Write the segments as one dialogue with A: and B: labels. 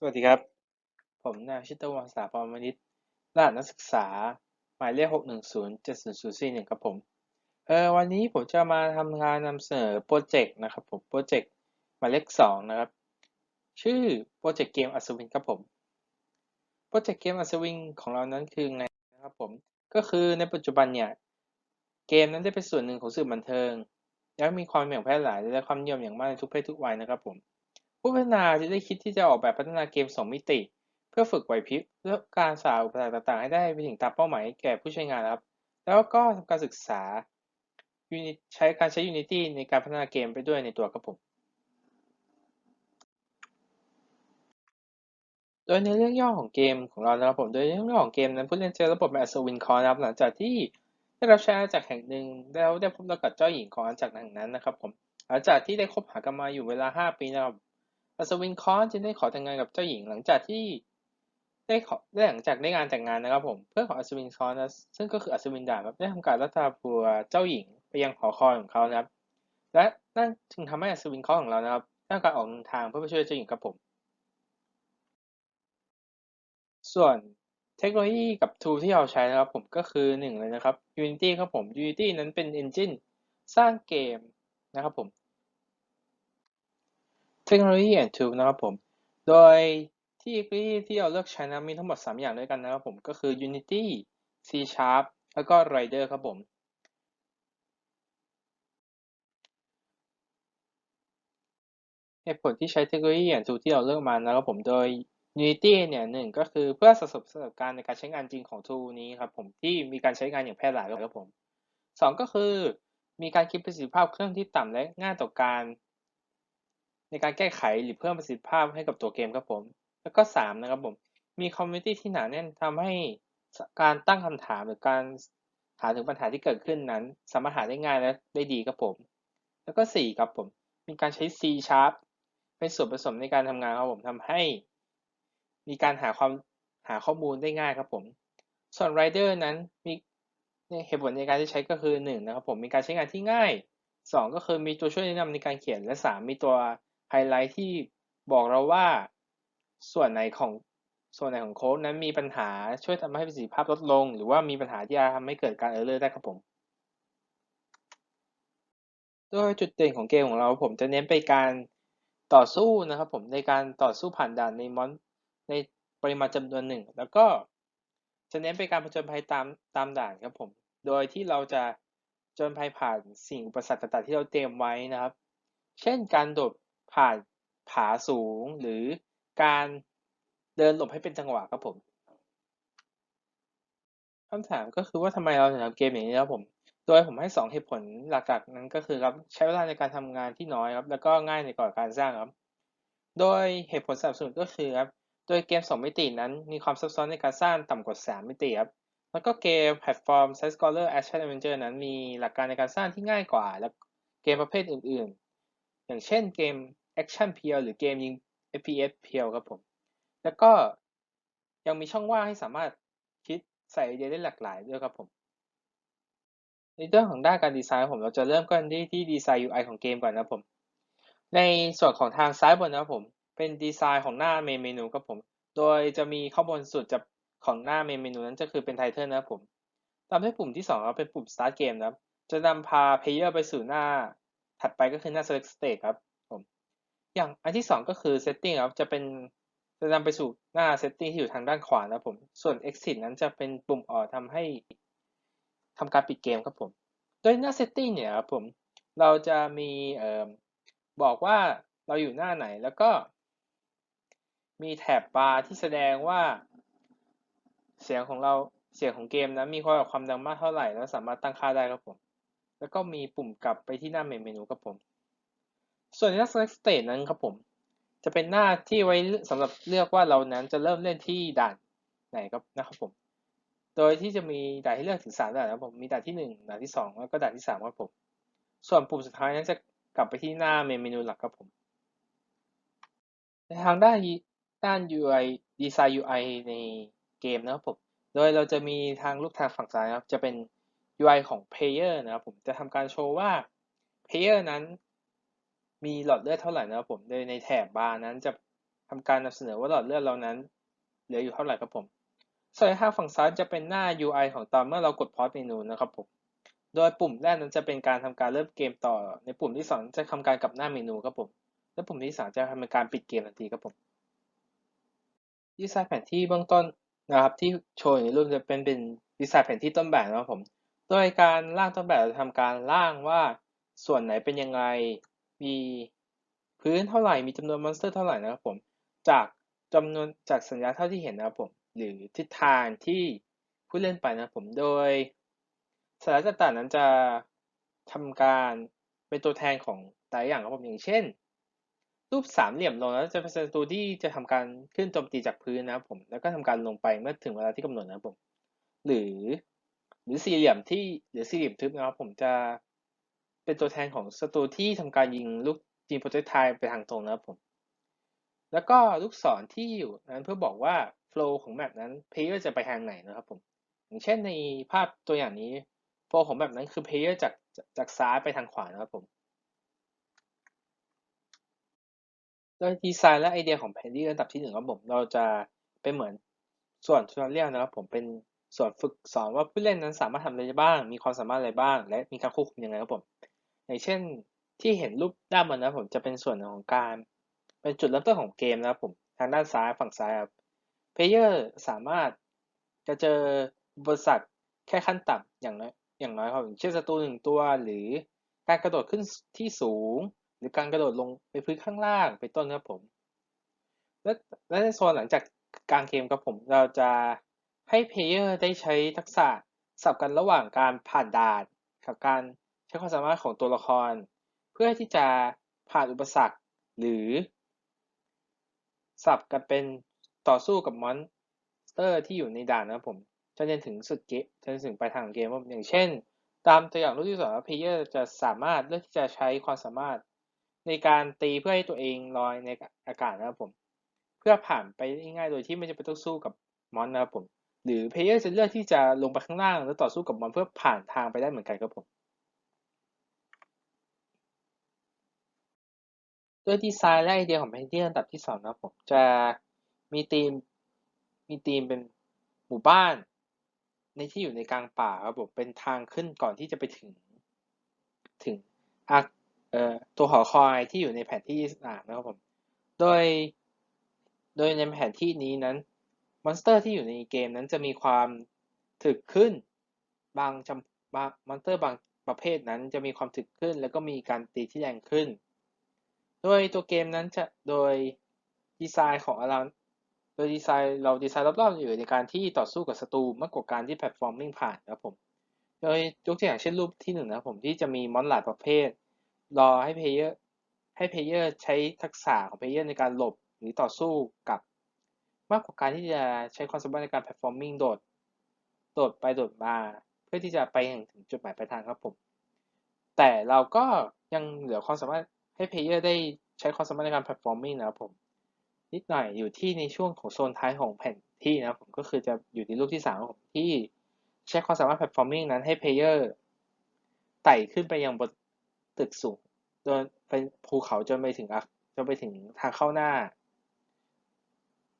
A: สวัสดีครับ ผมนายชิตวังศาปรมนิตรหัสนักศึกษา หมายเลขหกหนึ่งศูนย์เจ็ดศูนย์ศูนย์สี่หนึ่งครับผม เออวันนี้ผมจะมาทำงานนำเสนอโปรเจกต์นะครับผม โปรเจกต์หมายเลขสองนะครับ ชื่อโปรเจกต์เกมอัศวินครับผม โปรเจกต์เกมอัศวินของเรานั้นคือไงนะครับผม ก็คือในปัจจุบันเนี่ย เกมนั้นได้เป็นส่วนหนึ่งของสื่อบันเทิง และมีความเหมี่ยงแพร่หลายและความนิยมอย่างมากในทุกเพศทุกวัยนะครับผม ผู้พัฒนาจะได้คิดที่จะออกแบบพัฒนาเกม 2 มิติ เพื่อฝึกไหวพริบและการสาวอุปสรรคต่างๆ ให้ได้ไปถึงตามเป้าหมายแก่ผู้ใช้งานครับ แล้วก็ทำการศึกษา Unity ใช้การใช้ Unity ในการพัฒนาเกมไปด้วยในตัวครับผม โดยในเรื่องย่อของเกมของเรานะครับผม โดยในเรื่องย่อของเกมนั้นผู้เล่นเจอระบบแบบอัศวินคอร์นะครับหลังจากที่ได้รับใช้อาณาจักรแห่งหนึ่งแล้วได้พบกับเจ้าหญิงของอาณาจักรแห่งนั้นนะครับผมหลังจากที่ได้คบหากันมาอยู่เวลา 5 ปีนะครับ อัศวินคอนจึงได้ขอแต่งงานกับเจ้าหญิงหลังจากที่ได้ขอได้หลังจากได้งานแต่งงานนะครับผมเพื่อนของอัศวินคอนนะซึ่งก็คืออัศวินดาบได้ทำการรัตปัวเจ้าหญิงไปยังหอคอยของเขานะครับ และนั่นจึงทำให้อัศวินคอนของเรานะครับได้ทำการออกเดินทางเพื่อไปช่วยเจ้าหญิงครับผม ส่วนเทคโนโลยีกับ tool ที่เราใช้นะครับผมก็คือหนึ่งเลยนะครับ Unity ครับผม Unity นั้นเป็น engine สร้างเกมนะครับผม เทคโนโลยี and tool นะครับผม โดยที่ที่เราเลือกใช้นะมีทั้งหมด 3 อย่างด้วยกันนะครับผม ก็คือ Unity C Sharp แล้วก็ Rider ครับผม เหตุผลที่ใช้เทคโนโลยี and tool ที่เราเลือกมานะครับผม โดย Unity เนี่ยหนึ่งก็คือเพื่อสะสมประสบการณ์ในการใช้งานจริงของ tool นี้ครับผมที่มีการใช้งานอย่างแพร่หลายครับผมสองก็คือมีการคิดประสิทธิภาพเครื่องที่ต่ำและง่ายต่อการ ในการแก้ไขหรือเพิ่มประสิทธิภาพให้กับตัวเกมครับผม แล้วก็สามนะครับผม มีคอมมูนิตี้ที่หนาแน่นทำให้การตั้งคำถามหรือการหาถึงปัญหาที่เกิดขึ้นนั้น สามารถหาได้ง่ายและได้ดีครับผม แล้วก็สี่ครับผม มีการใช้ C Sharp เป็นส่วนผสมในการทำงานครับผมทำให้ มีการหาความหาข้อมูลได้ง่ายครับผม ส่วน Rider นั้นมีเหตุผลในการที่ใช้ก็คือหนึ่งนะครับผม มีการใช้งานที่ง่ายสองก็คือมีตัวช่วยแนะนำในการเขียนและสามมีตัว ไฮไลท์ที่บอกเราว่าส่วนไหนของส่วนไหนของโค้ดนั้นมีปัญหาช่วยทำให้ประสิทธิภาพลดลง หรือว่ามีปัญหาที่จะทำให้เกิดการเออร์เลอร์ได้ครับผม โดยจุดเด่นของเกมของเราผมจะเน้นไปการต่อสู้นะครับผมในการต่อสู้ผ่านด่านในมอนในปริมาณจำนวนหนึ่ง แล้วก็จะเน้นไปการผจญภัยตามตามด่านครับผม โดยที่เราจะจนภัยผ่านสิ่งอุปสรรคต่างๆที่เราเตรียมไว้นะครับ เช่นการโดด ผ่านผาสูงหรือการเดินหลบให้เป็นจังหวะครับผมคำถามก็คือว่าทำไมเราถึงทำเกมอย่างนี้ครับผม โดยผมให้ 2 เหตุผลหลักๆนั้นก็คือครับใช้เวลาในการทำงานที่น้อยครับ แล้วก็ง่ายในก่อนการสร้างครับ โดยเหตุผลสนับสนุนก็คือครับโดยเกม 2 มิตินั้นมีความซับซ้อนในการสร้างต่ำกว่า 3 มิติครับ แล้วก็เกมแพลตฟอร์ม Side Scroller Action Adventure นั้นมีหลักการในการสร้างที่ง่ายกว่า และเกมประเภทอื่น อย่างเช่นเกม Action เพียวหรือเกมยิง FPS เพียวครับผม แล้วก็ยังมีช่องว่างให้สามารถคิดใส่ไอเดียได้หลากหลายด้วยครับผมในเรื่องของด้านการดีไซน์ผมเราจะเริ่มกันที่ที่ดีไซน์ UI ของเกมก่อนนะผม ในส่วนของทางซ้ายบนนะผม เป็นดีไซน์ของหน้าเมนเมนูครับผม โดยจะมีข้างบนสุดจะของหน้าเมนเมนูนั้นจะคือเป็นไทเทลนะผมตามด้วยปุ่มที่2ครับเป็นปุ่ม start game นะครับจะนำพาเพลเยอร์ไปสู่หน้า ถัดไปก็คือหน้า select state ครับผมอย่างอันที่ 2 ก็คือ setting ครับจะเป็นจะนำไปสู่หน้า setting ที่อยู่ทางด้านขวานะครับผมส่วน exit นั้นจะเป็นปุ่มออกทำให้ทำการปิดเกมครับผม โดยหน้า setting เนี่ยครับผมเราจะมีเอ่อบอกว่าเราอยู่หน้าไหนแล้วก็ มีแถบบาร์ที่แสดงว่า เสียงของเราเสียงของเกมนั้นมีความความดังมากเท่าไหร่แล้วสามารถตั้งค่าได้ครับผม แล้วก็มีปุ่มกลับไปที่หน้าเมนูครับผม ส่วนหน้า select state นั้นครับผม จะเป็นหน้าที่ไว้สำหรับเลือกว่าเรานั้นจะเริ่มเล่นที่ด่านไหนครับนะครับผม โดยที่จะมีด่านให้เลือกถึง3ด่านนะครับผม มีด่านที่ 1 ด่านที่ 2 แล้วก็ด่านที่3ครับผม ส่วนปุ่มสุดท้ายนั้นจะกลับไปที่หน้าเมนูหลักครับผม ในทางด้านด้าน UI Design UI ในเกมนะครับผม โดยเราจะมีทางลูกทางฝั่งซ้ายครับ จะเป็น UI ของ Player นะครับผมจะทำการโชว์ว่า Player นั้นมีหลอดเลือดเท่าไหร่นะครับผมโดยในแถบบาร์นั้นจะทำการนำเสนอว่าหลอดเลือดเรานั้น เหลืออยู่เท่าไหร่ครับผมส่วนทางฝั่งซ้ายจะเป็นหน้า UI ของตอนเมื่อเรากดพอสเมนูนะครับผมโดยปุ่มแรกนั้นจะเป็นการทำการเริ่มเกมต่อ ในปุ่มที่สองจะทำการกลับหน้าเมนูครับผม และปุ่มที่สามจะทำการปิดเกมทันทีครับผมดีไซน์แผนที่เบื้องต้นนะครับที่โชว์ในรูปจะเป็นเป็นดีไซน์แผนที่ต้นแบบนะครับผม โดยการร่างต้นแบบจะทำการร่างว่าส่วนไหนเป็นยังไง มีพื้นเท่าไหร่ มีจำนวนมอนสเตอร์เท่าไหร่นะครับผม จากจำนวนจากสัญญาเท่าที่เห็นนะครับผม หรือทิศทางที่ผู้เล่นไปนะครับผม โดยสาระต่างๆนั้นจะทำการเป็นตัวแทนของแต่อย่างครับผมอย่างเช่น รูปสามเหลี่ยมลงแล้วจะเป็นศัตรูที่จะทำการขึ้นโจมตีจากพื้นนะครับผม แล้วก็ทำการลงไปเมื่อถึงเวลาที่กำหนดนะครับผม หรือ หรือสี่เหลี่ยมที่หรือสี่เหลี่ยมทึบนะครับผมจะเป็นตัวแทนของศัตรูที่ทำการยิงลูกยิงโปรเจกต์ไทไปทางตรงนะครับผม แล้วก็ลูกศรที่อยู่นั้นเพื่อบอกว่าโฟล์ของแมปนั้นเพลเยอร์จะไปทางไหนนะครับผม อย่างเช่นในภาพตัวอย่างนี้โฟล์ของแมปนั้นคือเพลเยอร์จากจากซ้ายไปทางขวานะครับผมโดยดีไซน์และไอเดียของแผนที่ระดับที่หนึ่งครับผมเราจะเป็นเหมือนส่วนทุนเรียลนะครับผมเป็น ส่วนฝึกสอนว่าผู้เล่นนั้นสามารถทำอะไรบ้าง มีความสามารถอะไรบ้าง และมีการควบคุมยังไงครับผมอย่างเช่นที่เห็นรูปด้านบนนะผมจะเป็นส่วนของการ เป็นจุดเริ่มต้นของเกมนะครับผมทางด้านซ้ายฝั่งซ้ายครับเพลเยอร์สามารถจะเจออุปสรรคแค่ขั้นต่ำอย่างน้อยอย่างน้อยครับเช่นศัตรูหนึ่งตัวหรือการกระโดดขึ้นที่สูง หรือการกระโดดลงไปพื้นข้างล่างเป็นต้นครับผม และและในโซนหลังจากกลางเกมครับผมเราจะ ให้เพลเยอร์ได้ใช้ทักษะสับกันระหว่างการผ่านด่านกับการใช้ความสามารถของตัวละคร เพื่อที่จะผ่านอุปสรรคหรือ สับกันเป็นต่อสู้กับมอนสเตอร์ที่อยู่ในด่านนะครับผมจนถึงสุดเกมจนถึงปลายทางของเกมอย่างเช่น ตามตัวอย่างรูปที่สองเพลเยอร์จะสามารถเลือกที่จะใช้ความสามารถในการตีเพื่อให้ตัวเองลอยในอากาศนะครับผม เพื่อผ่านไปง่ายๆโดยที่ไม่จำเป็นต้องสู้กับมอนนะครับผม หรือเพลเยอร์จะเลือกที่จะลงไปข้างล่าง แล้วต่อสู้กับมอนเพื่อผ่านทางไปได้เหมือนกันครับผมด้วยดีไซน์และไอเดียของแผนที่ระดับที่สองนะผมจะมีธีมมีธีมเป็นหมู่บ้าน ในที่อยู่ในกลางป่าครับผมเป็นทางขึ้นก่อนที่จะไปถึงถึงอาเอ่อตัวหอคอยที่อยู่ในแผนที่สามนะครับผมโดยโดยในแผนที่นี้นั้น อนสเตอร์ที่อยู่ในเกมนั้นจะมีความถึกขึ้น บางจำบางมอนสเตอร์บางประเภทนั้นจะมีความถึกขึ้น แล้วก็มีการตีที่แรงขึ้น โดยตัวเกมนั้นจะโดยดีไซน์ของเราโดยดีไซน์เราดีไซน์รอบๆอยู่ในการที่ต่อสู้กับศัตรูมากกว่าการที่แพลตฟอร์มมิ่งผ่านนะครับผม โดยยกตัวอย่างเช่นรูปที่หนึ่งนะครับผมที่จะมีมอนหลายประเภท รอให้เพลเยอร์ให้เพลเยอร์ใช้ทักษะของเพลเยอร์ในการหลบหรือต่อสู้กับ มากกว่าการที่จะใช้ความสามารถในการ performing โดด โดดไปโดดมา เพื่อที่จะไปถึงจุดหมายปลายทางครับผม แต่เราก็ยังเหลือความสามารถให้เพลเยอร์ได้ใช้ความสามารถในการ performing นะครับผม นิดหน่อยอยู่ที่ในช่วงของโซนท้ายของแผ่นที่นะผมก็คือจะอยู่ในรูปที่สามของที่ใช้ความสามารถ performing นั้นให้เพลเยอร์ไต่ขึ้นไปยังบนตึกสูงโดยเป็นภูเขาจนไปถึงจนไปถึงทางเข้าหน้า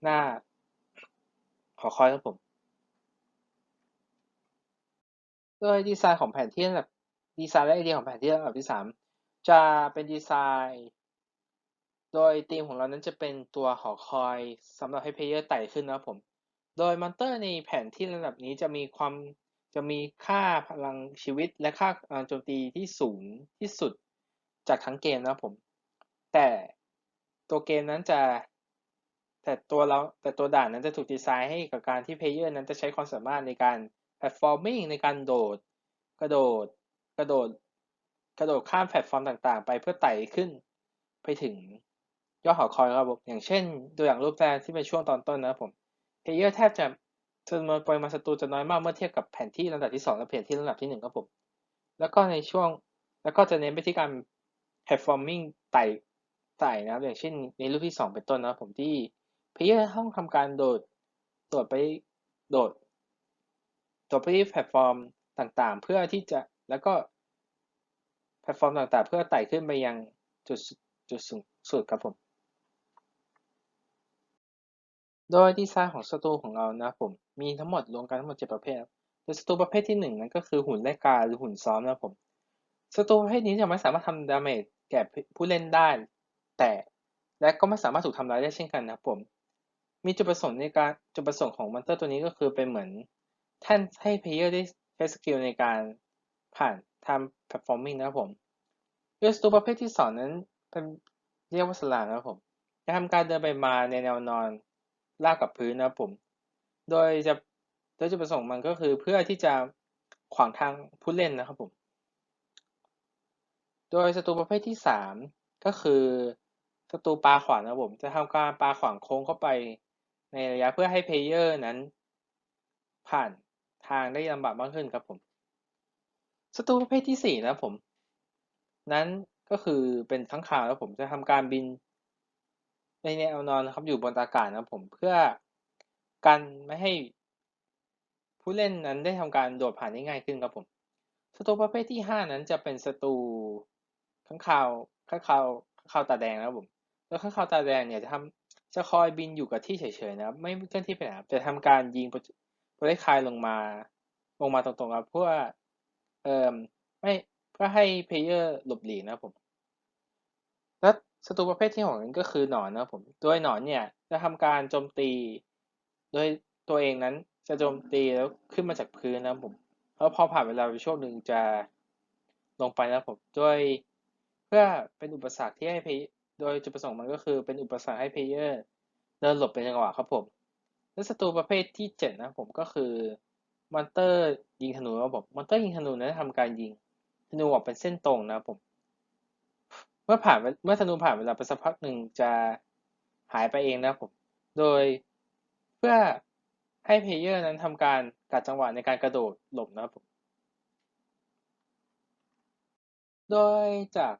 A: หน้า ขอคอยครับผม โดยดีไซน์ของแผนที่ระดับดีไซน์และไอเดียของแผนที่ระดับที่สามจะเป็นดีไซน์ โดยธีมของเรานั้นจะเป็นตัวหอคอยสำหรับให้เพลเยอร์ไต่ขึ้นนะครับผม โดยมอนเตอร์ในแผนที่ระดับนี้จะมีความจะมีค่าพลังชีวิตและค่าโจมตีที่สูงที่สุดจากทั้งเกมนะครับผม แต่ตัวเกมนั้นจะ แต่ตัวเราแต่ตัวด่านนั้นจะถูกดีไซน์ให้กับการที่เพลเยอร์นั้นจะใช้ความสามารถในการ performing ในการโดด กระโดด กระโดด กระโดดข้ามแพลตฟอร์มต่างๆ ไปเพื่อไต่ขึ้นไปถึงยอดหอคอยครับผมอย่างเช่นตัวอย่างรูปแรกที่เป็นช่วงตอนต้นนะผมเพลเยอร์แทบจะจำนวนปริมาณศัตรูจะน้อยมากเมื่อเทียบกับแผนที่ระดับที่ 2 และแผนที่ระดับที่ 1 ครับผม แล้วก็ในช่วงแล้วก็จะเน้นไปที่การ performing ไต่ไต่นะครับอย่างเช่นในรูปที่ 2 เป็นต้นนะผมที่ พลเยอร์ต้องทำการโดดโดดไปโดดโดดไปที่แพลตฟอร์มต่างๆ เพื่อที่จะแล้วก็แพลตฟอร์มต่างๆ เพื่อไต่ขึ้นไปยังจุดจุดสูงสุดครับผม โดยดีไซน์ของศัตรูของเรานะผมมีทั้งหมดรวมกันทั้งหมด 7 ประเภทโดยศัตรูประเภทที่ 1 นั้นก็คือหุ่นไล่กาหรือหุ่นซ้อมนะครับผมศัตรูประเภทนี้จะไม่สามารถทำดาเมจแก่ผู้เล่นได้ แต่และก็ไม่สามารถถูกทำร้ายได้เช่นกันนะผม มีจุดประสงค์ในการจุดประสงค์ของมอนเตอร์ตัวนี้ก็คือเป็นเหมือนท่านให้เพลเยอร์ได้ใช้สกิลในการผ่านทำ performing นะครับผมโดยศัตรูประเภทที่ 2 นั้นเป็นเรียกว่าสลามนะครับผมจะทำการเดินไปมาในแนวนอนราบกับพื้นนะครับผม โดยจะโดยจุดประสงค์มันก็คือเพื่อที่จะขวางทางผู้เล่นนะครับผม โดยศัตรูประเภทที่ 3 ก็คือศัตรูปลาขวานนะครับผม จะทำการปลาขวางโค้งเข้าไป ในระยะเพื่อให้เพลเยอร์นั้น ผ่านทางได้ลำบากมากขึ้นครับผมศัตรูประเภทที่ 4 นะผม นั้นก็คือเป็นทั้งข่าวแล้วผมจะทำการบินในแนวนอนนะครับอยู่บนอากาศนะผมเพื่อกันไม่ให้ผู้เล่นนั้นได้ทำการโดดผ่านได้ง่ายขึ้นครับผมศัตรูประเภทที่ 5 นั้นจะเป็นศัตรูข้างคาวข้างคาวข้างคาวตาแดงนะครับผม แล้วข้างคาวตาแดงเนี่ยจะทำ จะคอยบินอยู่กับที่เฉยๆนะครับ ไม่เคลื่อนที่ไปไหนจะทำการยิงโปรเจกต์คายลงมา ลงมาตรงๆครับเพื่อเอ่อไม่เพื่อให้เพลเยอร์หลบหลีกนะครับผม และศัตรูประเภทที่หกนั้นก็คือหนอนนะครับผม โดยหนอนเนี่ยจะทำการโจมตี โดยตัวเองนั้นจะโจมตีแล้วขึ้นมาจากพื้นนะครับผมแล้วพอผ่านเวลาไปช่วงหนึ่งจะลงไปนะครับผมโดยเพื่อเป็นอุปสรรคที่ให้เพ โดยจุดประสงค์มันก็คือเป็นอุปสรรคให้เพลเยอร์เดินหลบเป็นจังหวะครับผม และศัตรูประเภทที่ 7 นะผมก็คือมอนเตอร์ยิงธนูครับผมมอนเตอร์ยิงธนูนั้นทำการยิงธนูออกเป็นเส้นตรงนะครับผม เมื่อผ่านเมื่อธนูผ่านเวลาไปสักพักหนึ่งจะหายไปเองนะครับผม โดยเพื่อให้เพลเยอร์นั้นทำการกัดจังหวะในการกระโดดหลบนะครับผม โดยจาก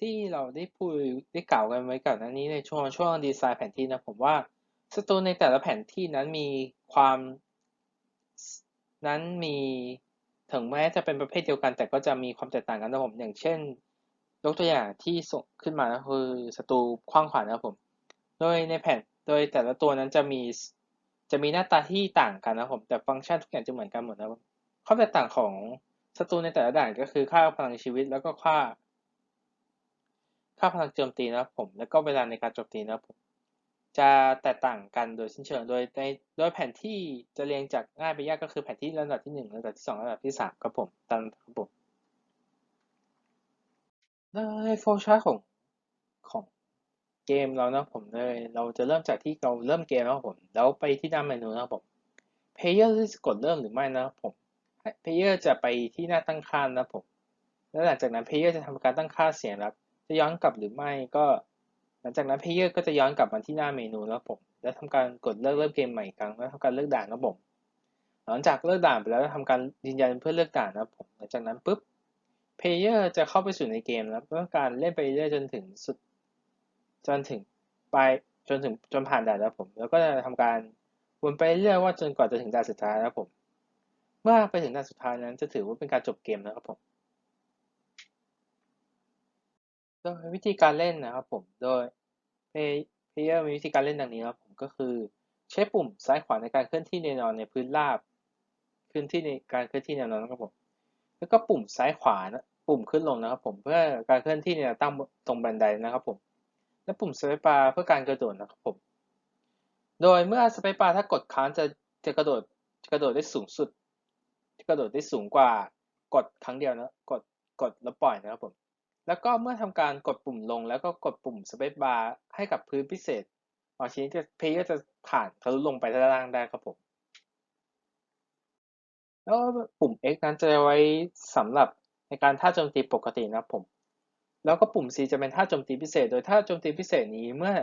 A: ที่เราได้พูดได้กล่าวกันไว้ก่อนหน้านี้ในช่วงช่วงดีไซน์แผนที่นะผมว่าศัตรูในแต่ละแผนที่นั้นมีความนั้นมีถึงแม้จะเป็นประเภทเดียวกัน แต่ก็จะมีความแตกต่างกันนะผมอย่างเช่น ยกตัวอย่างที่ส่งขึ้นมาก็คือศัตรูคว้างขวานนะผม โดยในแผนโดยแต่ละตัวนั้นจะมีจะมีหน้าตาที่ต่างกันนะผม แต่ฟังก์ชันทุกอย่างจะเหมือนกันหมดนะครับข้อแตกต่างของศัตรูในแต่ละด่านก็คือค่าพลังชีวิตแล้วก็ค่า ค่าพลังโจมตีนะครับผม แล้วก็เวลาในการโจมตีนะครับผม จะแตกต่างกันโดยสิ้นเชิง โดยในโดยแผนที่จะเรียงจากง่ายไปยากก็คือแผนที่ลำดับที่1ลำดับที่2ลำดับที่3ครับผม ตามครับผมโดยโฟล์ชาร์ของของเกมเรานะผมเลย เราจะเริ่มจากที่เราเริ่มเกมนะครับผม แล้วไปที่หน้าเมนูนะครับผมเพลเยอร์จะกดเริ่มหรือไม่นะครับผมเพลเยอร์จะไปที่หน้าตั้งค่านะครับผม แล้วหลังจากนั้นเพลเยอร์จะทำการตั้งค่าเสียงครับ จะย้อนกลับหรือไม่ก็ หลังจากนั้นเพลเยอร์ก็จะย้อนกลับมาที่หน้าเมนูแล้วผม แล้วทำการกดเลิกเริ่มเกมใหม่อีกครั้งแล้วทำการเลือกด่านนะผม หลังจากเลือกด่านไปแล้วทำการยืนยันเพื่อเลือกด่านนะผมหลังจากนั้นปุ๊บเพลเยอร์จะเข้าไปสู่ในเกมแล้วเพื่อการเล่นไปเรื่อยจนถึงสุดจนถึงไปจนถึงจนผ่านด่านแล้วผม แล้วก็จะทำการวนไปเรื่อยว่าจนกว่าจะถึงด่านสุดท้ายแล้วผม เมื่อไปถึงด่านสุดท้ายนั้นจะถือว่าเป็นการจบเกมนะครับผม โดยวิธีการเล่นนะครับผม โดยเพลเยอร์มีวิธีการเล่นดังนี้ครับผมก็คือใช้ปุ่มซ้ายขวาในการเคลื่อนที่แนวนอนในพื้นราบเคลื่อนที่ในการเคลื่อนที่แนวนอนนะครับผม แล้วก็ปุ่มซ้ายขวานะปุ่มขึ้นลงนะครับผมเพื่อการเคลื่อนที่ในแนวตั้งตรงบันไดนะครับผม และปุ่มสเปซบาร์เพื่อการกระโดดนะครับผม โดยเมื่อสเปซบาร์ถ้ากดค้างจะจะกระโดดจะกระโดดได้สูงสุดจะกระโดดได้สูงกว่ากดครั้งเดียวนะกดกดแล้วปล่อยนะครับผม แล้วก็เมื่อทำการกดปุ่มลงแล้วก็กดปุ่มสเปซบาร์ให้กับพื้นพิเศษบางชิ้นจะเพย์จะผ่านทะลุลงไปด้านล่างได้ครับผม แล้วปุ่ม X นั้นจะไว้สำหรับในการท่าโจมตีปกตินะครับผม แล้วก็ปุ่ม C จะเป็นท่าโจมตีพิเศษ โดยท่าโจมตีพิเศษนี้เมื่อ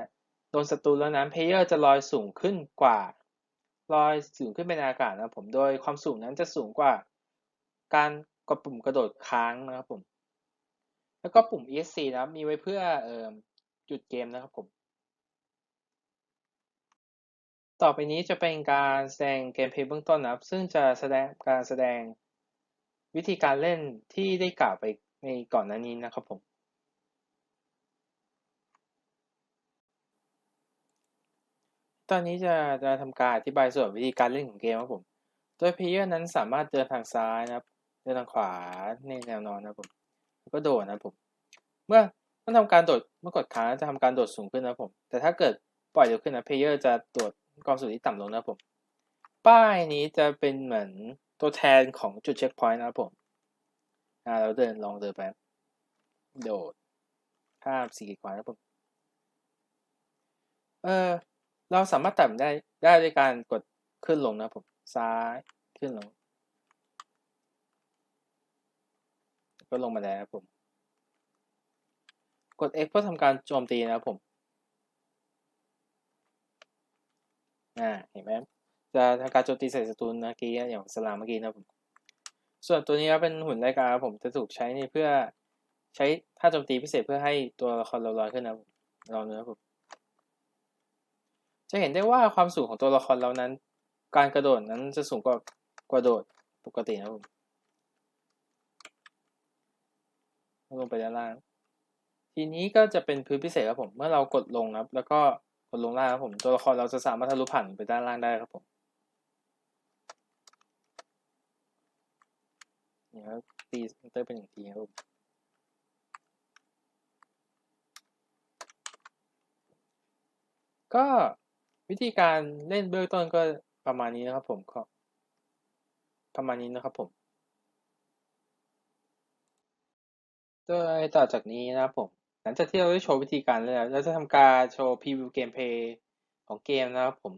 A: โดนศัตรูแล้วนั้นเพลเยอร์จะลอยสูงขึ้นกว่าลอยสูงขึ้นไปในอากาศนะครับผม โดยความสูงนั้นจะสูงกว่า การกดปุ่มกระโดดค้างนะครับผม แล้วก็ปุ่ม ESC นะครับ มีไว้เพื่อออหยุดเกมนะครับผม ต่อไปนี้จะเป็นการแสดงเกมเพลย์เบื้องต้นนะครับ ซึ่งจะแสดงการแสดงวิธีการเล่นที่ได้กล่าวไปในก่อนหน้านี้นะครับผม ตอนนี้จะจะทำการอธิบายส่วนวิธีการเล่นของเกมครับผม โดยเพลเยอร์นั้นสามารถเดินทางซ้ายนะครับ เดินทางขวาในแนวนอนนะครับผม ก็โดดนะผม เมื่อเมื่อทำการโดดเมื่อกดค้างจะทำการโดดสูงขึ้นนะผม แต่ถ้าเกิดปล่อยเร็วขึ้นนะเพลเยอร์จะโดดความสูงที่ต่ำลงนะผม ป้ายนี้จะเป็นเหมือนตัวแทนของจุดเช็คพอยต์นะผมอ่าเราเดินลองเดินไปโดดข้ามสี่ขีดขวานะผมเออเราสามารถตัดได้ได้ด้วยการกดขึ้นลงนะผม ซ้ายขึ้นลง ก็ลงมาแล้วครับผม กด X เพื่อทำการโจมตีนะครับผมอ่าเห็นไหมจะทำการโจมตีใส่ศัตรูเมื่อกี้อย่างสลามเมื่อกี้นะผมส่วนตัวนี้เป็นหุ่นรายกาครับผมจะถูกใช้ในเพื่อใช้ท่าโจมตีพิเศษเพื่อให้ตัวละครเราลอยขึ้นนะครับลองดูนะครับผมจะเห็นได้ว่าความสูงของตัวละครเรานั้น การกระโดดนั้นจะสูงกว่ากระโดดปกตินะครับผม ลงไปด้านล่าง ทีนี้ก็จะเป็นพื้นพิเศษครับผม เมื่อเรากดลงครับ แล้วก็กดลงล่างครับผม ตัวละครเราจะสามารถทะลุผ่านไปด้านล่างได้ครับผมเนี่ครับตีเตอร์เป็นอย่างทีครับผมก็วิธีการเล่นเบื้องต้นก็ประมาณนี้นะครับผมก็ประมาณนี้นะครับผม โดยต่อจากนี้นะครับผม หลังจากที่เราได้โชว์วิธีการแล้ว เราจะทำการโชว์พรีวิวเกมเพย์ของเกมนะครับผม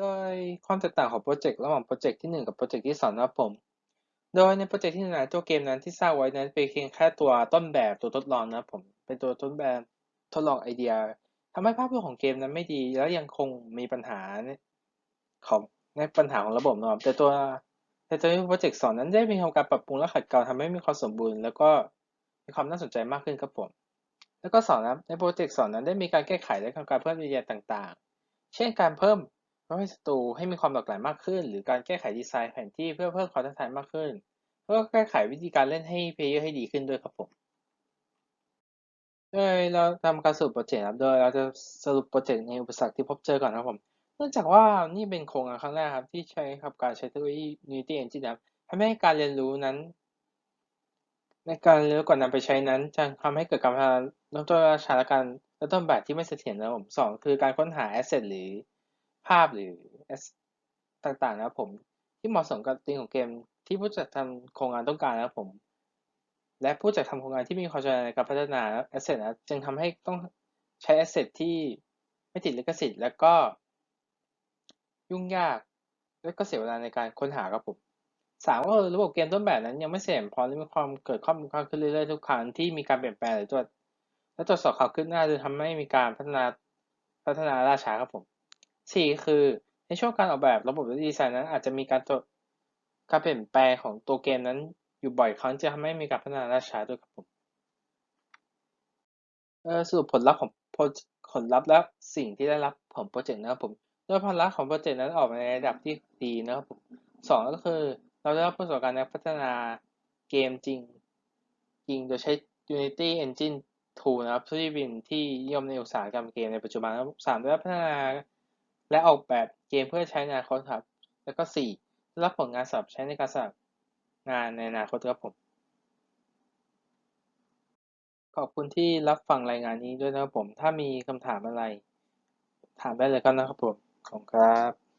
A: โดยความแตกต่างของโปรเจกต์ระหว่างโปรเจกต์ที่ 1 กับโปรเจกต์ที่2นะครับผม โดยในโปรเจกต์ที่1นั้นตัวเกมนั้นที่สร้างไว้นั้นเป็นเพียงแค่ตัวต้นแบบตัวทดลองนะครับผม เป็นตัวต้นแบบทดลองไอเดียทำให้ภาพรวมของเกมนั้นไม่ดี แล้วยังคงมีปัญหาของในปัญหาของระบบนะครับแต่ตัวแต่ตัวโปรเจกต์สองนั้นได้มีการปรับปรุงและขัดเกลาทำให้มีความสมบูรณ์ แล้วก็มีความน่าสนใจมากขึ้นครับผม แล้วก็สองนะในโปรเจกต์สองนั้นได้มีการแก้ไขและทำการเพิ่มไอเดียต่าง ๆ เช่นการเพิ่ม เพิ่มให้ศัตรูให้มีความหลากหลายมากขึ้น หรือการแก้ไขดีไซน์แผนที่เพื่อเพิ่มความท้าทายมากขึ้นเพื่อแก้ไขวิธีการเล่นให้เพลเยอร์ให้ดีขึ้นด้วยครับผมโดยเราทำการสรุปโปรเจกต์ครับ โดยเราจะสรุปโปรเจกต์ในอุปสรรคที่พบเจอก่อนครับผม เนื่องจากว่านี่เป็นโครงงานครั้งแรกครับ ที่ใช้ครับการใช้เทคโนโลยี Unity Engine ครับทำให้การเรียนรู้นั้น ในการเรียนรู้ก่อนนำไปใช้นั้น จะทำให้เกิดการพัฒนาเริ่มต้นช้าและการเริ่มต้นแบบที่ไม่เสถียรนะครับผมสองคือการค้นหา asset หรือ ภาพหรือต่างๆนะครับผม ที่เหมาะสมกับธีมของเกมที่ผู้จัดทำโครงงานต้องการนะครับผม และผู้จัดทำโครงงานที่มีความชำนาญในการพัฒนา asset นะจึงทำให้ต้องใช้ asset ที่ไม่ติดลิขสิทธิ์ และก็ยุ่งยาก และก็เสียเวลาในการค้นหาครับผมสามก็คือระบบเกมต้นแบบนั้นยังไม่เสร็จพอและมีความเกิดข้อมูลความขึ้นเรื่อยๆทุกครั้งที่มีการเปลี่ยนแปลงหรือตรวจและตรวจสอบข่าวขึ้นหน้าจะทำให้มีการพัฒนาพัฒนาล่าช้าครับผม สี่คือในช่วงการออกแบบระบบและดีไซน์นั้น อาจจะมีการการเปลี่ยนแปลงของตัวเกมนั้นอยู่บ่อยครั้งจะทำให้มีการพัฒนาล่าช้าด้วยครับผมสรุปผลลัพธ์ของผลลัพธ์และสิ่งที่ได้รับของโปรเจกต์นะครับผมโดยผลลัพธ์ของโปรเจกต์นั้นออกมาในระดับที่ดีนะครับผมสองก็คือเราได้รับประสบการณ์ในพัฒนาเกมจริงจริงโดยใช้ Unity Engine 2 นะครับที่เป็นที่นิยมในอุตสาหกรรมเกมในปัจจุบันครับสามได้รับพัฒนา และออกแบบเกมเพื่อใช้ในอนาคตครับ แล้วก็สี่ได้รับผลงานสอบใช้ในการสอบงานในอนาคตครับผม ขอบคุณที่รับฟังรายงานนี้ด้วยนะครับผม ถ้ามีคำถามอะไร ถามได้เลยครับนะครับผม ขอบคุณครับ